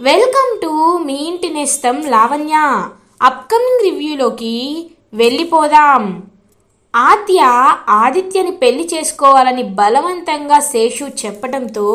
Welcome to me ఇంటి నేస్తం Lavanya. Upcoming రివ్యూలోకి వెళ్ళిపోదాం. ఆద్య ఆదిత్యని పెళ్ళి చేసుకోవాలని బలవంతంగా శేషు చెప్పడంతో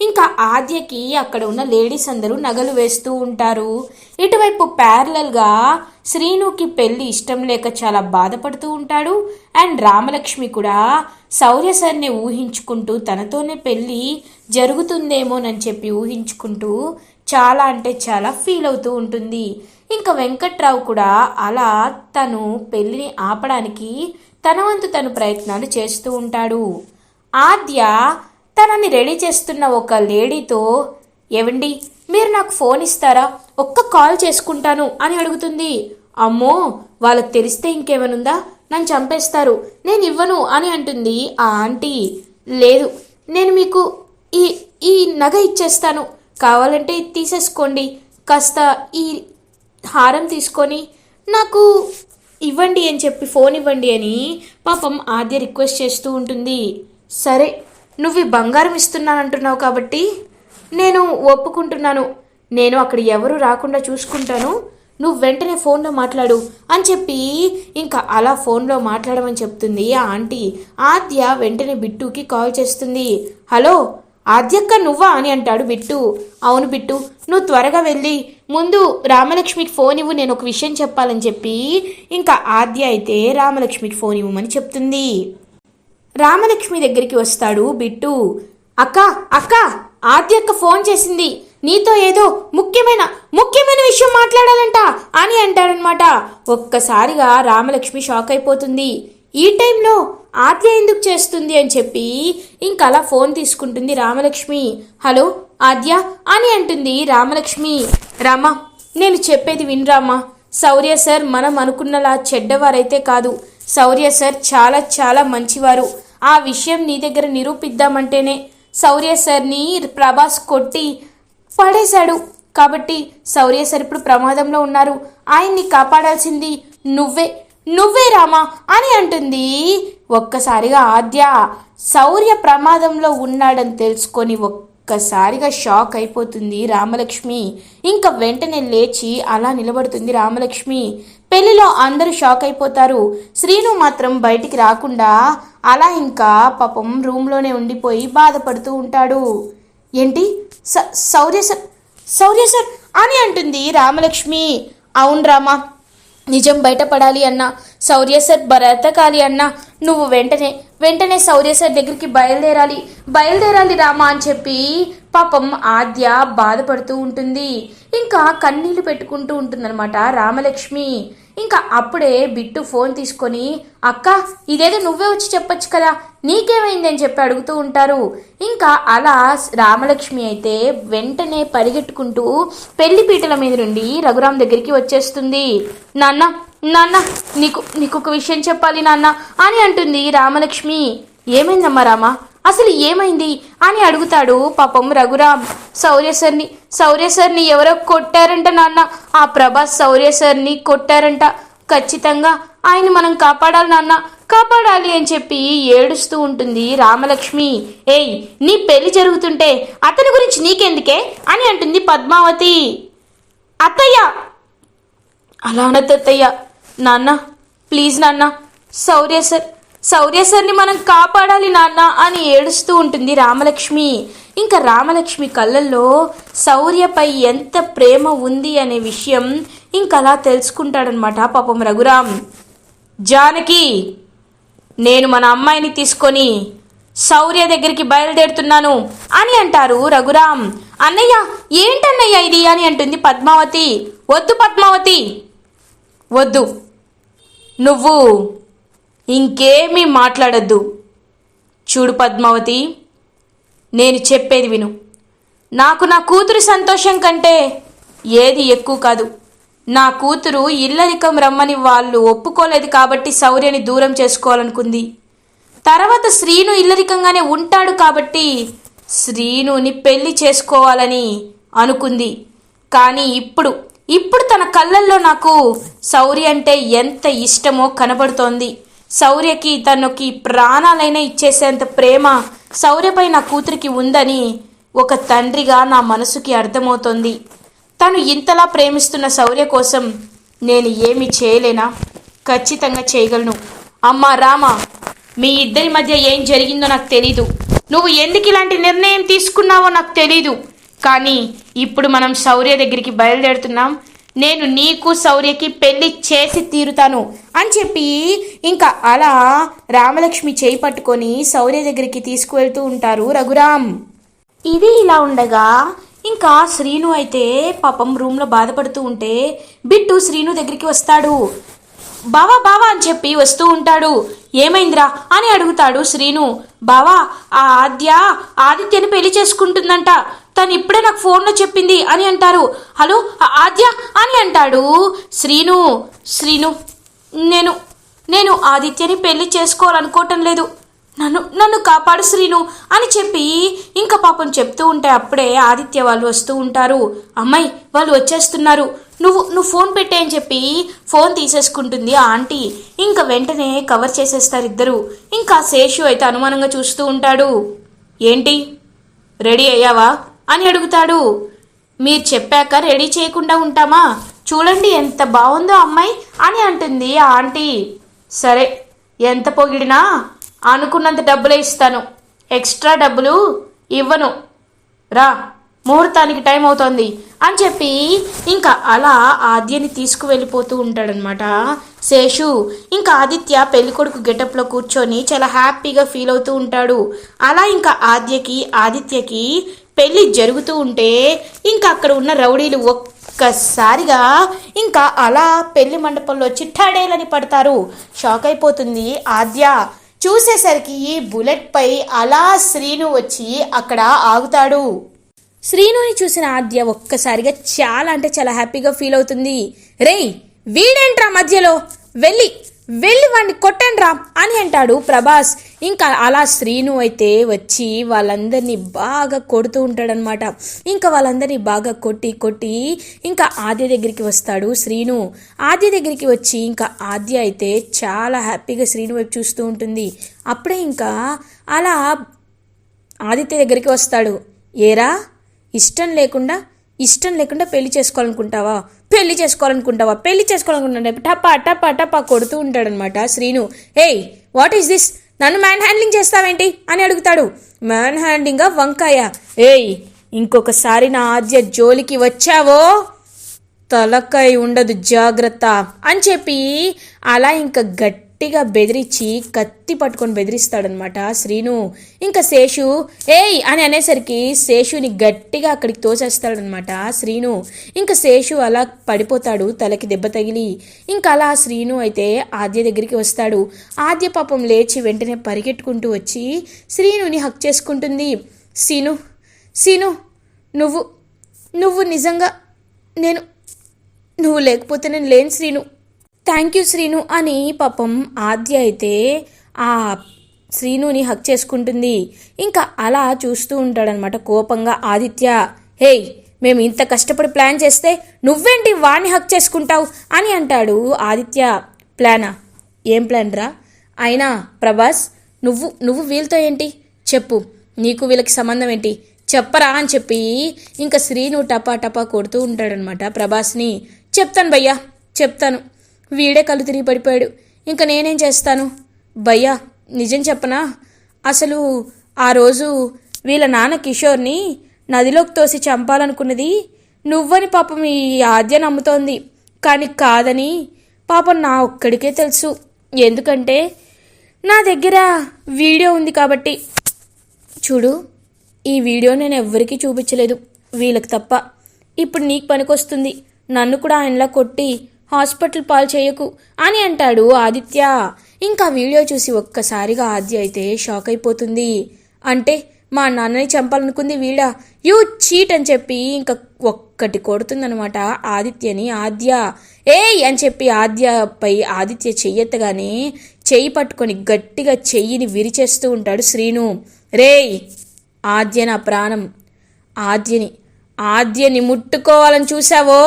ఇంకా ఆద్యకి అక్కడ ఉన్న లేడీస్ అందరూ నగలు వేస్తూ ఉంటారు. ఇటువైపు ప్యారలల్గా శ్రీనుకి పెళ్ళి ఇష్టం లేక చాలా బాధపడుతూ ఉంటాడు. అండ్ రామలక్ష్మి కూడా శౌర్య సార్ని ఊహించుకుంటూ తనతోనే పెళ్ళి జరుగుతుందేమోనని చెప్పి ఊహించుకుంటూ చాలా అంటే చాలా ఫీల్ అవుతూ ఉంటుంది. ఇంకా వెంకట్రావు కూడా అలా తను పెళ్ళిని ఆపడానికి తన వంతు తను ప్రయత్నాలు చేస్తూ ఉంటాడు. ఆద్య తనని రెడీ చేస్తున్న ఒక లేడీతో ఏవండి మీరు నాకు ఫోన్ ఇస్తారా? ఒక్క కాల్ చేసుకుంటాను అని అడుగుతుంది. అమ్మో వాళ్ళకి తెలిస్తే ఇంకేమనుందా? నన్ను చంపేస్తారు. నేను ఇవ్వను అని అంటుంది ఆ ఆంటీ. లేదు నేను మీకు ఈ ఈ నగ ఇచ్చేస్తాను. కావాలంటే తీసేసుకోండి. కాస్త ఈ హారం తీసుకొని నాకు ఇవ్వండి అని చెప్పి ఫోన్ ఇవ్వండి అని పాపం ఆద్య రిక్వెస్ట్ చేస్తూ ఉంటుంది. సరే నువ్వు ఈ బంగారం ఇస్తున్నానంటున్నావు కాబట్టి నేను ఒప్పుకుంటున్నాను. నేను అక్కడ ఎవరు రాకుండా చూసుకుంటాను. నువ్వు వెంటనే ఫోన్లో మాట్లాడు అని చెప్పి ఇంకా అలా ఫోన్లో మాట్లాడమని చెప్తుంది ఆ ఆంటీ. ఆద్య వెంటనే బిట్టుకి కాల్ చేస్తుంది. హలో ఆద్యక్క నువ్వా అని అంటాడు బిట్టు. అవును బిట్టు నువ్వు త్వరగా వెళ్ళి ముందు రామలక్ష్మికి ఫోన్ ఇవ్వు నేను ఒక విషయం చెప్పాలని చెప్పి. ఇంకా ఆద్య అయితే రామలక్ష్మికి ఫోన్ ఇవ్వమని చెప్తుంది. రామలక్ష్మి దగ్గరికి వస్తాడు బిట్టు. అక్క అక్క ఆద్యక్క ఫోన్ చేసింది. నీతో ఏదో ముఖ్యమైన ముఖ్యమైన విషయం మాట్లాడాలంట అని అంటాడనమాట. ఒక్కసారిగా రామలక్ష్మి షాక్ అయిపోతుంది. ఈ టైంలో ఆద్య ఎందుకు చేస్తుంది అని చెప్పి ఇంకలా అలా ఫోన్ తీసుకుంటుంది రామలక్ష్మి. హలో ఆద్య అని అంటుంది రామలక్ష్మి. రామా నేను చెప్పేది వినరామా శౌర్య సార్ మనం అనుకున్నలా చెడ్డవారైతే కాదు. శౌర్య సార్ చాలా చాలా మంచివారు. ఆ విషయం నీ దగ్గర నిరూపిద్దామంటేనే శౌర్య సార్ని ప్రభాస్ కొట్టి పడేశాడు. కాబట్టి శౌర్య సార్ ఇప్పుడు ప్రమాదంలో ఉన్నారు. ఆయన్ని కాపాడాల్సింది నువ్వే. నువ్వే రామా అని అంటుంది ఒక్కసారిగా ఆద్య శౌర్య ప్రమాదంలో ఉన్నాడని తెలుసుకొని ఒక్కసారిగా షాక్ అయిపోతుంది రామలక్ష్మి. ఇంకా వెంటనే లేచి అలా నిలబడుతుంది రామలక్ష్మి. పెళ్ళిలో అందరూ షాక్ అయిపోతారు. శ్రీను మాత్రం బయటికి రాకుండా అలా ఇంకా పాపం రూమ్లోనే ఉండిపోయి బాధపడుతూ ఉంటాడు. ఏంటి? స- శౌర్య సార్ శౌర్య సార్ అని అంటుంది రామలక్ష్మి. అవును రామా నిజం బయటపడాలి అన్నా శౌర్య సార్ బ్రతకాలి అన్నా నువ్వు వెంటనే వెంటనే శౌర్య సార్ దగ్గరికి బయలుదేరాలి. బయలుదేరాలి రామా అని చెప్పి పాపం ఆద్య బాధపడుతూ ఉంటుంది. ఇంకా కన్నీళ్ళు పెట్టుకుంటూ ఉంటుందన్నమాట రామలక్ష్మి. ఇంకా అప్పుడే బిట్టు ఫోన్ తీసుకొని అక్క ఇదేదో నువ్వే వచ్చి చెప్పొచ్చు కదా నీకేమైంది అని చెప్పి అడుగుతూ ఉంటారు. ఇంకా అలా రామలక్ష్మి అయితే వెంటనే పరిగెట్టుకుంటూ పెళ్ళి పీటల మీద నుండి రఘురామ్ దగ్గరికి వచ్చేస్తుంది. నాన్న నాన్న నీకు నీకు ఒక విషయం చెప్పాలి నాన్న అని అంటుంది రామలక్ష్మి. ఏమైందమ్మా రామా? అసలు ఏమైంది అని అడుగుతాడు పాపం రఘురామ్. శౌర్య సార్ని శౌర్య సార్ని ఎవరో కొట్టారంట నాన్న. ఆ ప్రభాస్ శౌర్య సార్ని కొట్టారంట. ఖచ్చితంగా ఆయన మనం కాపాడాలి నాన్న. కాపాడాలి అని చెప్పి ఏడుస్తూ ఉంటుంది రామలక్ష్మి. ఏయ్ నీ పెళ్ళి జరుగుతుంటే అతని గురించి నీకెందుకే అని అంటుంది పద్మావతి. అత్తయ్య! అలా అత్తయ్య. నాన్న ప్లీజ్ నాన్న. శౌర్య సార్ శౌర్య సర్ని మనం కాపాడాలి నాన్న అని ఏడుస్తూ ఉంటుంది రామలక్ష్మి. ఇంకా రామలక్ష్మి కళ్ళల్లో శౌర్యపై ఎంత ప్రేమ ఉంది అనే విషయం ఇంకా అలా తెలుసుకుంటాడనమాట పాపం రఘురాం జానకి నేను మన అమ్మాయిని తీసుకొని శౌర్య దగ్గరికి బయలుదేరుతున్నాను అని అంటారు రఘురాం అన్నయ్య ఏంటన్నయ్య ఇది అని అంటుంది పద్మావతి. వద్దు పద్మావతి. వద్దు. నువ్వు ఇంకేమీ మాట్లాడద్దు. చూడు పద్మావతి నేను చెప్పేది విను. నాకు నా కూతురు సంతోషం కంటే ఏది ఎక్కువ కాదు. నా కూతురు ఇల్లరికం రమ్మని వాళ్ళు ఒప్పుకోలేదు కాబట్టి శౌర్యని దూరం చేసుకోవాలనుకుంది. తర్వాత శ్రీను ఇల్లరికంగానే ఉంటాడు కాబట్టి శ్రీనుని పెళ్ళి చేసుకోవాలని అనుకుంది. కానీ ఇప్పుడు ఇప్పుడు తన కళ్ళల్లో నాకు శౌర్య అంటే ఎంత ఇష్టమో కనబడుతోంది. శౌర్యకి తనకి ప్రాణాలైనా ఇచ్చేసేంత ప్రేమ శౌర్యపై నా కూతురికి ఉందని ఒక తండ్రిగా నా మనసుకి అర్థమవుతోంది. తను ఇంతలా ప్రేమిస్తున్న శౌర్య కోసం నేను ఏమి చేయలేనా? ఖచ్చితంగా చేయగలను. అమ్మా రామ మీ ఇద్దరి మధ్య ఏం జరిగిందో నాకు తెలీదు. నువ్వు ఎందుకు ఇలాంటి నిర్ణయం తీసుకున్నావో నాకు తెలీదు. కానీ ఇప్పుడు మనం శౌర్య దగ్గరికి బయలుదేరుతున్నాం. నేను నీకు శౌర్యకి పెళ్ళి చేసి తీరుతాను. అని చెప్పి ఇంకా అలా రామలక్ష్మి చేయి పట్టుకొని శౌర్య దగ్గరికి తీసుకువెళ్తూ ఉంటారు రఘురామ్. ఇది ఇలా ఉండగా ఇంకా శ్రీను అయితే పాపం రూమ్లో బాధపడుతూ ఉంటే బిట్టు శ్రీను దగ్గరికి వస్తాడు. బావా బావా అని చెప్పి వస్తూ ఉంటాడు. ఏమైందిరా అని అడుగుతాడు శ్రీను. బావా ఆ ఆద్య ఆదిత్యని పెళ్ళి చేసుకుంటుందంట. తను ఇప్పుడే నాకు ఫోన్లో చెప్పింది అని అంటారు. హలో ఆద్య అని అంటాడు. శ్రీను శ్రీను నేను నేను ఆదిత్యని పెళ్ళి చేసుకోవాలనుకోవటం లేదు. నన్ను నన్ను కాపాడు శ్రీను అని చెప్పి ఇంకా పాపం చెప్తూ ఉంటే అప్పుడే ఆదిత్య వాళ్ళు వస్తూ ఉంటారు. అమ్మాయి వాళ్ళు వచ్చేస్తున్నారు. నువ్వు నువ్వు ఫోన్ పెట్టే అని చెప్పి ఫోన్ తీసేసుకుంటుంది ఆ ఆంటీ. ఇంకా వెంటనే కవర్ చేసేస్తారు ఇద్దరు. ఇంకా శేషు అయితే అనుమానంగా చూస్తూ ఉంటాడు. ఏంటి? రెడీ అయ్యావా? అని అడుగుతాడు. మీరు చెప్పాక రెడీ చేయకుండా ఉంటామా? చూడండి ఎంత బాగుందో అమ్మాయి అని అంటుంది ఆ ఆంటీ. సరే ఎంత పొగిడినా అనుకున్నంత డబ్బులే ఇస్తాను. ఎక్స్ట్రా డబ్బులు ఇవ్వను. రా ముహూర్తానికి టైం అవుతోంది అని చెప్పి ఇంకా అలా ఆద్యని తీసుకువెళ్ళిపోతూ ఉంటాడనమాట శేషు ఇంకా ఆదిత్య పెళ్ళికొడుకు గెటప్లో కూర్చొని చాలా హ్యాపీగా ఫీల్ అవుతూ ఉంటాడు. అలా ఇంకా ఆద్యకి ఆదిత్యకి పెళ్ళి జరుగుతూ ఉంటే ఇంకా అక్కడ ఉన్న రౌడీలు ఒక్కసారిగా ఇంకా అలా పెళ్ళి మండపంలో చిట్టాడేలని పడతారు. షాక్ అయిపోతుంది ఆద్య. చూసేసరికి బుల్లెట్ పై అలా శ్రీను వచ్చి అక్కడ ఆగుతాడు. శ్రీనుని చూసిన ఆద్య ఒక్కసారిగా చాలా అంటే చాలా హ్యాపీగా ఫీల్ అవుతుంది. రేయ్ వీడేంట్రా మధ్యలో? వెళ్ళి వెళ్ళి వాడిని కొట్టండ్రా అని అంటాడు ప్రభాస్. ఇంకా అలా శ్రీను అయితే వచ్చి వాళ్ళందరినీ బాగా కొడుతూ ఉంటాడనమాట ఇంకా వాళ్ళందరినీ బాగా కొట్టి కొట్టి ఇంకా ఆద్య దగ్గరికి వస్తాడు శ్రీను. ఆద్య దగ్గరికి వచ్చి ఇంకా ఆద్య అయితే చాలా హ్యాపీగా శ్రీను వైపు చూస్తూ ఉంటుంది. అప్పుడే ఇంకా అలా ఆదిత్య దగ్గరికి వస్తాడు. ఏరా ఇష్టం లేకుండా ఇష్టం లేకుండా పెళ్ళి చేసుకోవాలనుకుంటావా? పెళ్ళి చేసుకోవాలనుకుంటావా? పెళ్ళి చేసుకోవాలనుకుంటా టపా టపా టపా కొడుతూ ఉంటాడనమాట శ్రీను. ఏయ్ వాట్ ఈస్ దిస్ నన్ను మ్యాన్ హ్యాండ్లింగ్ చేస్తావేంటి? అని అడుగుతాడు. మ్యాన్ హ్యాండ్లింగా వంకాయ? ఏయ్ ఇంకొకసారి నా ఆద్య జోలికి వచ్చావో? తలకాయ ఉండదు జాగ్రత్త అని చెప్పి అలా ఇంకా గట్టి గట్టిగా బెదిరించి కత్తి పట్టుకొని బెదిరిస్తాడనమాట శ్రీను. ఇంకా శేషు ఏయ్! అని అనేసరికి శేషుని గట్టిగా అక్కడికి తోసేస్తాడనమాట శ్రీను. ఇంకా శేషు అలా పడిపోతాడు తలకి దెబ్బ తగిలి. ఇంకా అలా శ్రీను అయితే ఆద్య దగ్గరికి వస్తాడు. ఆద్య పాపం లేచి వెంటనే పరిగెట్టుకుంటూ వచ్చి శ్రీనుని హక్ చేసుకుంటుంది. సీను సీను నువ్వు నువ్వు నిజంగా నేను నువ్వు లేకపోతే నేను లేను శ్రీను. థ్యాంక్ యూ శ్రీను అని పాపం ఆద్య అయితే ఆ శ్రీనుని హక్ చేసుకుంటుంది. ఇంకా అలా చూస్తూ ఉంటాడనమాట కోపంగా ఆదిత్య. హేయ్ మేము ఇంత కష్టపడి ప్లాన్ చేస్తే నువ్వేంటి వాణ్ణి హక్ చేసుకుంటావు అని అంటాడు ఆదిత్య. ప్లానా? ఏం ప్లాన్ రా? అయినా ప్రభాస్ నువ్వు నువ్వు వీళ్ళతో ఏంటి? చెప్పు నీకు వీళ్ళకి సంబంధం ఏంటి? చెప్పరా అని చెప్పి ఇంకా శ్రీను టపా టపా కొడుతూ ఉంటాడనమాట ప్రభాస్ని. చెప్తాను భయ్యా చెప్తాను. వీడే కళ్ళు తిరిగి పడిపోయాడు. ఇంకా నేనేం చేస్తాను? భయ్యా నిజం చెప్పనా? అసలు ఆ రోజు వీళ్ళ నాన్న కిషోర్ని నదిలోకి తోసి చంపాలనుకున్నది నువ్వని పాపం ఈ ఆద్య నమ్ముతోంది. కానీ కాదని పాపం నా ఒక్కడికే తెలుసు. ఎందుకంటే నా దగ్గర వీడియో ఉంది కాబట్టి. చూడు ఈ వీడియో నేను ఎవ్వరికీ చూపించలేదు. వీళ్ళకి తప్ప. ఇప్పుడు నీకు పనికొస్తుంది. నన్ను కూడా ఆయనలా కొట్టి హాస్పిటల్ పాలు చేయకు అని అంటాడు ఆదిత్య. ఇంకా వీడియో చూసి ఒక్కసారిగా ఆద్య అయితే షాక్ అయిపోతుంది. అంటే మా నాన్నని చంపాలనుకుంది వీడా యూ చీట్ అని చెప్పి ఇంకా ఒక్కటి కొడుతుందనమాట ఆదిత్యని ఆద్య. ఏయ్ అని చెప్పి ఆద్యపై ఆదిత్య చెయ్యెత్తగానే చెయ్యి పట్టుకొని గట్టిగా చెయ్యిని విరిచేస్తూ ఉంటాడు శ్రీను. రేయ్ ఆద్య నా ప్రాణం. ఆద్యని ఆద్యని ముట్టుకోవాలని చూసావో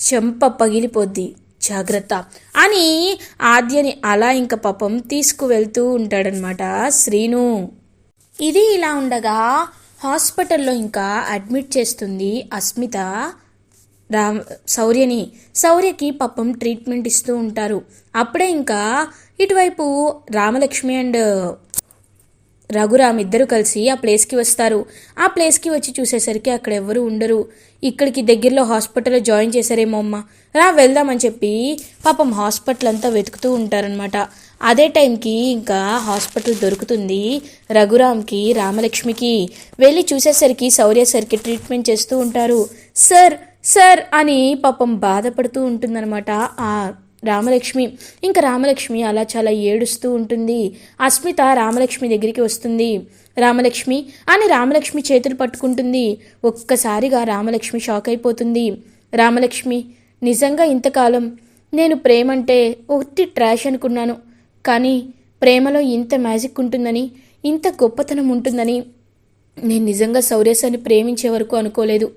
చెంప పగిలిపోద్ది. జాగ్రత్త. అని ఆద్యని అలా ఇంక పాపం తీసుకువెళ్తూ ఉంటాడనమాట శ్రీను. ఇది ఇలా ఉండగా హాస్పిటల్లో ఇంకా అడ్మిట్ చేస్తుంది అస్మిత. రామ్ శౌర్యని. శౌర్యకి పాపం ట్రీట్మెంట్ ఇస్తూ ఉంటారు. అప్పుడే ఇంకా ఇటువైపు రామలక్ష్మి అండ్ రఘురామ్ ఇద్దరు కలిసి ఆ ప్లేస్కి వస్తారు. ఆ ప్లేస్కి వచ్చి చూసేసరికి అక్కడ ఎవరు ఉండరు. ఇక్కడికి దగ్గరలో హాస్పిటల్లో జాయిన్ చేశారేమో అమ్మ. రా వెళ్దామని చెప్పి పాపం హాస్పిటల్ అంతా వెతుకుతూ ఉంటారనమాట అదే టైంకి ఇంకా హాస్పిటల్ దొరుకుతుంది రఘురామ్కి రామలక్ష్మికి. వెళ్ళి చూసేసరికి శౌర్య సర్కి ట్రీట్మెంట్ చేస్తూ ఉంటారు. సార్ సార్ అని పాపం బాధపడుతూ ఉంటుందన్నమాట. ఆ రామలక్ష్మి. ఇంకా రామలక్ష్మి అలా చాలా ఏడుస్తూ ఉంటుంది. అస్మిత రామలక్ష్మి దగ్గరికి వస్తుంది. రామలక్ష్మి అని రామలక్ష్మి చేతులు పట్టుకుంటుంది. ఒక్కసారిగా రామలక్ష్మి షాక్ అయిపోతుంది. రామలక్ష్మి నిజంగా ఇంతకాలం నేను ప్రేమంటే ఒట్టి ట్రాష్ అనుకున్నాను. కానీ ప్రేమలో ఇంత మ్యాజిక్ ఉంటుందని ఇంత గొప్పతనం ఉంటుందని నేను నిజంగా సౌరేశాన్ని ప్రేమించే వరకు అనుకోలేదు.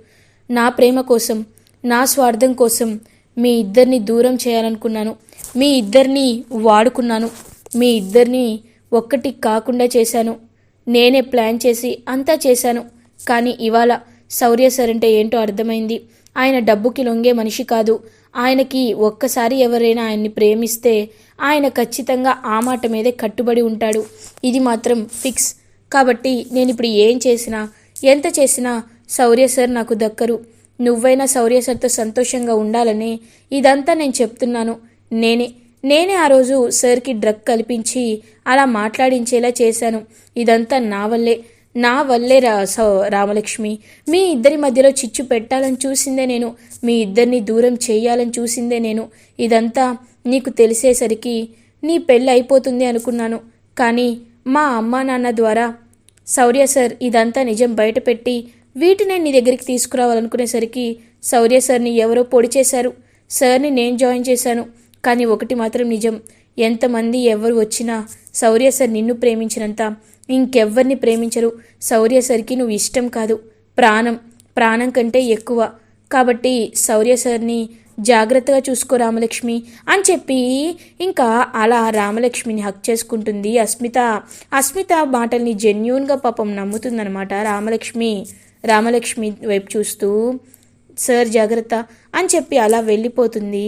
నా ప్రేమ కోసం నా స్వార్థం కోసం మీ ఇద్దరిని దూరం చేయాలనుకున్నాను. మీ ఇద్దరిని వాడుకున్నాను. మీ ఇద్దరిని ఒక్కటి కాకుండా చేశాను. నేనే ప్లాన్ చేసి అంతా చేశాను. కానీ ఇవాళ శౌర్య సార్ అంటే ఏంటో అర్థమైంది. ఆయన డబ్బుకి లొంగే మనిషి కాదు. ఆయనకి ఒక్కసారి ఎవరైనా ఆయన్ని ప్రేమిస్తే ఆయన ఖచ్చితంగా ఆ మాట మీదే కట్టుబడి ఉంటాడు. ఇది మాత్రం ఫిక్స్. కాబట్టి నేను ఇప్పుడు ఏం చేసినా ఎంత చేసినా శౌర్య సార్ నాకు దక్కరు. నువ్వైనా శౌర్య సార్తో సంతోషంగా ఉండాలని ఇదంతా నేను చెప్తున్నాను. నేనే నేనే ఆ రోజు సార్కి డ్రగ్ కల్పించి అలా మాట్లాడించేలా చేశాను. ఇదంతా నా వల్లే నా వల్లే రా సౌ రామలక్ష్మి. మీ ఇద్దరి మధ్యలో చిచ్చు పెట్టాలని చూసిందే నేను మీ ఇద్దరిని దూరం చేయాలని చూసిందే నేను. ఇదంతా నీకు తెలిసేసరికి నీ పెళ్ళి అయిపోతుంది అనుకున్నాను. కానీ మా అమ్మా నాన్న ద్వారా శౌర్య సార్ ఇదంతా నిజం బయటపెట్టి వీటిని నీ దగ్గరికి తీసుకురావాలనుకునేసరికి శౌర్య సార్ని ఎవరో పొడి చేశారు. సార్ని నేను జాయిన్ చేశాను. కానీ ఒకటి మాత్రం నిజం. ఎంతమంది ఎవరు వచ్చినా శౌర్య సార్ నిన్ను ప్రేమించినంత ఇంకెవ్వరిని ప్రేమించరు. శౌర్య సార్కి నువ్వు ఇష్టం కాదు. ప్రాణం. ప్రాణం కంటే ఎక్కువ. కాబట్టి శౌర్య సార్ని జాగ్రత్తగా చూసుకో రామలక్ష్మి అని చెప్పి ఇంకా అలా రామలక్ష్మిని హక్ చేసుకుంటుంది అస్మిత. అస్మిత మాటల్ని జెన్యున్గా పాపం నమ్ముతుందనమాట రామలక్ష్మి. రామలక్ష్మి వైపు చూస్తూ సార్ జాగ్రత్త అని చెప్పి అలా వెళ్ళిపోతుంది.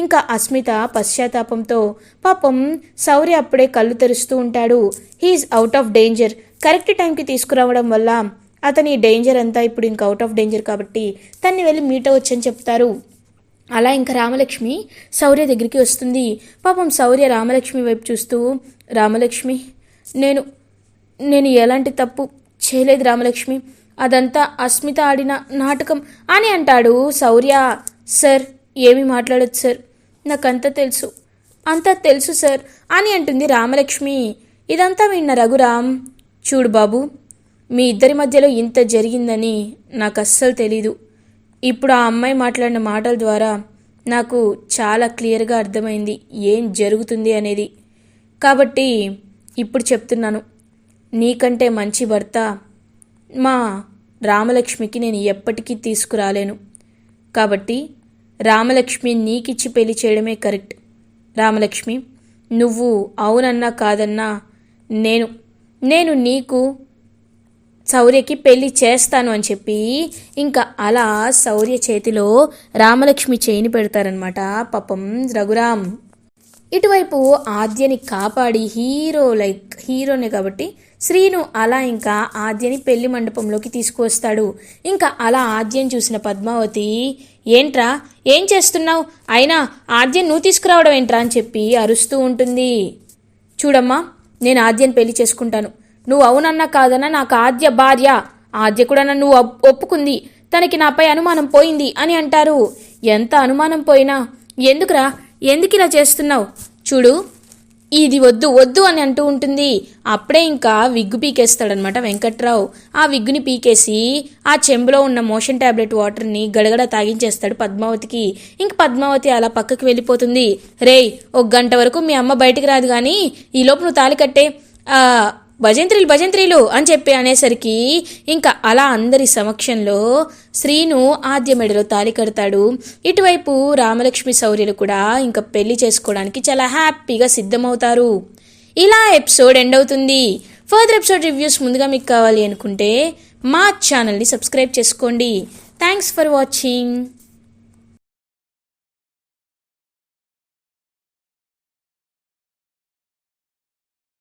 ఇంకా అస్మిత పశ్చాత్తాపంతో పాపం శౌర్య అప్పుడే కళ్ళు తెరుస్తూ ఉంటాడు. He is out of danger. Correct టైంకి తీసుకురావడం వల్ల అతని డేంజర్ అంతా ఇప్పుడు ఇంకా అవుట్ ఆఫ్ డేంజర్ కాబట్టి తన్ని వెళ్ళి మీట్ అవ్వచ్చని చెప్తారు. అలా ఇంకా రామలక్ష్మి శౌర్య దగ్గరికి వస్తుంది. పాపం శౌర్య రామలక్ష్మి వైపు చూస్తూ రామలక్ష్మి నేను నేను ఎలాంటి తప్పు చేయలేదు రామలక్ష్మి. అదంతా అస్మిత ఆడిన నాటకం అని అంటాడు శౌర్య. సార్ ఏమి మాట్లాడదు సార్. నాకంతా తెలుసు. అంతా తెలుసు సార్ అని అంటుంది రామలక్ష్మి. ఇదంతా విన్న రఘురామ్ చూడు బాబు మీ ఇద్దరి మధ్యలో ఇంత జరిగిందని నాకు అస్సలు తెలీదు. ఇప్పుడు ఆ అమ్మాయి మాట్లాడిన మాటల ద్వారా నాకు చాలా క్లియర్గా అర్థమైంది ఏం జరుగుతుంది అనేది. కాబట్టి ఇప్పుడు చెప్తున్నాను. నీకంటే మంచి భర్త మా రామలక్ష్మికి నేను ఎప్పటికీ తీసుకురాలేను. కాబట్టి రామలక్ష్మి నీకిచ్చి పెళ్ళి చేయడమే కరెక్ట్. రామలక్ష్మి నువ్వు అవునన్నా కాదన్నా నేను నేను నీకు శౌర్యకి పెళ్ళి చేస్తాను అని చెప్పి ఇంకా అలా శౌర్య చేతిలో రామలక్ష్మి చేయిని పెడతారనమాట పాపం రఘురామ్. ఇటువైపు ఆద్యని కాపాడి హీరో లైక్ హీరోనే కాబట్టి శ్రీను అలా ఇంకా ఆద్యని పెళ్ళి మండపంలోకి తీసుకువస్తాడు. ఇంకా అలా ఆద్యని చూసిన పద్మావతి ఏంట్రా? ఏం చేస్తున్నావు? అయినా ఆద్యని నువ్వు తీసుకురావడం ఏంట్రా? అని చెప్పి అరుస్తూ ఉంటుంది. చూడమ్మా నేను ఆద్యని పెళ్ళి చేసుకుంటాను. నువ్వు అవునన్నా కాదన్నా నాకు ఆద్య భార్య. ఆద్య కూడా నన్ను ఒప్పుకుంది. తనకి నాపై అనుమానం పోయింది అని అంటారు. ఎంత అనుమానం పోయినా? ఎందుకురా? ఎందుకు ఇలా చేస్తున్నావు? చూడు ఇది వద్దు వద్దు అని అంటూ ఉంటుంది. అప్పుడే ఇంకా విగ్గు పీకేస్తాడనమాట వెంకట్రావు. ఆ విగ్గుని పీకేసి ఆ చెంబులో ఉన్న మోషన్ టాబ్లెట్ వాటర్ని గడగడ తాగించేస్తాడు పద్మావతికి. ఇంక పద్మావతి అలా పక్కకి వెళ్ళిపోతుంది. రేయ్ ఒక గంట వరకు మీ అమ్మ బయటికి రాదు కానీ ఈ లోపు నువ్వు తాలి కట్టే. భజంత్రీలు భజంత్రీలు అని చెప్పి అనేసరికి ఇంకా అలా అందరి సమక్షంలో శ్రీను ఆద్య మెడలో తాలి కడతాడు. ఇటువైపు రామలక్ష్మి శౌర్యులు కూడా ఇంకా పెళ్ళి చేసుకోవడానికి చాలా హ్యాపీగా సిద్ధమవుతారు. ఇలా ఎపిసోడ్ ఎండ్ అవుతుంది. ఫర్దర్ ఎపిసోడ్ రివ్యూస్ ముందుగా మీకు కావాలి అనుకుంటే మా ఛానల్ని సబ్స్క్రైబ్ చేసుకోండి. Thanks for watching.